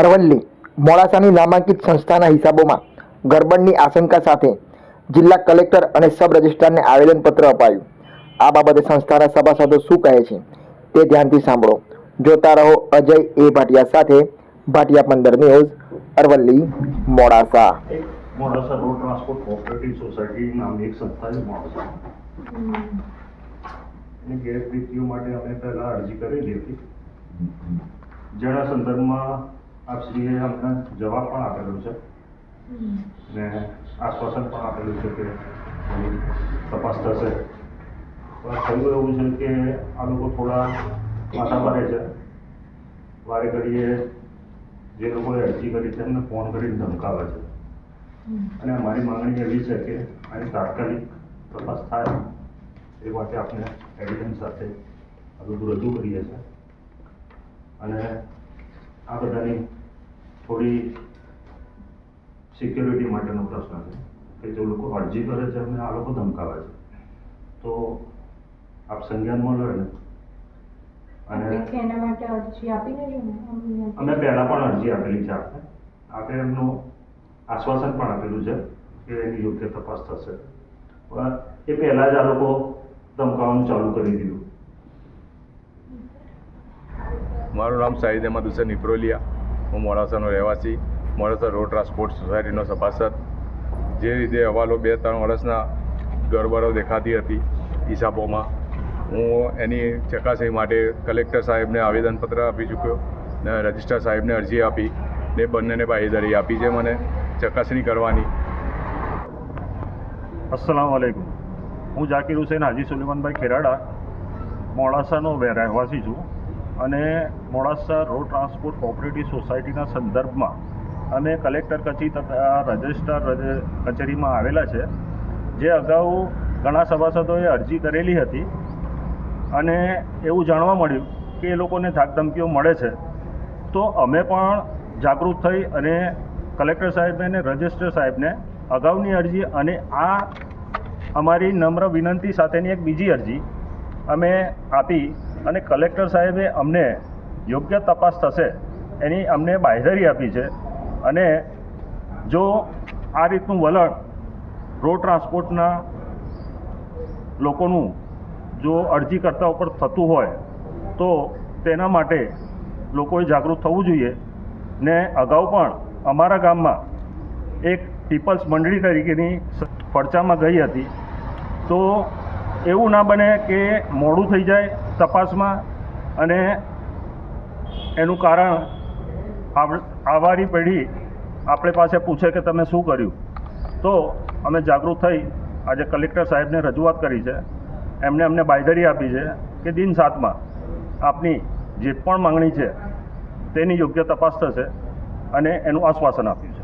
અરવલ્લી મોડાસાની નામાંકિત સંસ્થાના હિસાબોમાં ગરબડની આશંકા સાથે જિલ્લા કલેક્ટર અને સબ રજિસ્ટ્રારને આવેદનપત્ર અપાયું. આ બાબતે સંસ્થાના સભાસદો શું કહે છે તે ધ્યાનથી સાંભળો. જોતા રહો અજય એ ભાટિયા સાથે ભાટિયા પંદર news, Aravalli, Modasa. Modasa road transport cooperative society નામની એક સંસ્થા છે મોડાસા. એની ગેરરીતિઓ માટે અમે પહેલા અરજી કરેલી હતી. જેના સંદર્ભમાં આપશ્રીએ અમને જવાબ પણ આપેલો છે. ને આશ્વાસન પણ આપેલું છે કે તપાસ થશે. પણ થયું એવું છે કે આ લોકો થોડા માથા મારે છે. વારે ઘડીએ જે લોકોએ અરજી કરી છે એમને ફોન કરીને ધમકાવે છે. અને અમારી માંગણી એવી છે કે આની તાત્કાલિક તપાસ થાય એ માટે આપણે એવિડન્સ સાથે આ બધું રજૂ કરીએ છીએ. અને આ બધાની થોડી સિક્યોરિટી માટેનો પ્રશ્ન છે કે જો લોકો અરજી કરે છે અને આ લોકો ધમકાવે છે. તો આપ સંજ્ઞાનમાં લો ને અને એના માટે અરજી આપીને જો અમે પહેલાં પણ અરજી આપેલી છે આપણે આપણે એમનું આશ્વાસન પણ આપેલું છે કે એની યોગ્ય તપાસ થશે. પણ એ પહેલા જ આ લોકો ધમકાવવાનું ચાલુ કરી દીધું. મારું નામ સાહિદ અહેમદ હુસેન ઇબ્રોલિયા હું મોડાસાનો રહેવાસી, મોડાસા રોડ ટ્રાન્સપોર્ટ સોસાયટીનો સભાસદ. જે રીતે હવાલો બે ત્રણ વર્ષના ગરબડો દેખાતી હતી હિસાબોમાં. હું એની ચકાસણી માટે કલેક્ટર સાહેબને આવેદનપત્ર આપી ચૂક્યો ને રજિસ્ટ્રાર સાહેબને અરજી આપી ને બંનેને બાહેધરી આપી છે મને ચકાસણી કરવાની. અસલામ વાલેકુમ હું જાકીર હુસેન હાજી સુલેમાનભાઈ ખેરાડા, મોડાસાનો રહેવાસી છું. અને મોડાસા રોડ ટ્રાન્સપોર્ટ કોઓપરેટિવ સોસાયટીના સંદર્ભમાં અમે કલેક્ટર કચેરી તથા રજિસ્ટ્રાર રજ- કચેરીમાં આવેલા છે. જે અગાઉ ઘણા સભાસદોએ અરજી કરેલી હતી અને એવું જાણવા મળ્યું કે એ લોકોને ધાકધમકીઓ મળે છે. તો અમે પણ જાગૃત થઈ અને કલેક્ટર સાહેબને અને રજિસ્ટર સાહેબને અગાઉની અરજી અને આ અમારી નમ્ર વિનંતી સાથેની એક બીજી અરજી અમે આપી અને કલેક્ટર સાહેબે અમને યોગ્ય તપાસ થશે એની અમને બાંહેધરી આપી છે. અને જો આ રીતનું વલણ રોડ ટ્રાન્સપોર્ટના લોકોનું જો અરજી કરતા ઉપર થતું હોય, તો તેના માટે લોકોએ જાગૃત થવું જોઈએ ને અગાઉ પણ અમારા ગામમાં એક પીપલ્સ મંડળી તરીકેની ફરચામાં ગઈ હતી. તો એવું ના બને કે મોડું થઈ જાય તપાસમાં અને એનું કારણ આવ- આવનારી પેઢી આપણે પાસે પૂછે કે તમે શું કર્યું. તો અમે જાગૃત થઈ આજે કલેક્ટર સાહેબને રજૂઆત કરી છે. એમને અમને બાંયધરી આપી છે કે દિન સાતમાં આપની જે પણ માંગણી છે તેની યોગ્ય તપાસ થશે અને એનું આશ્વાસન આપ્યું છે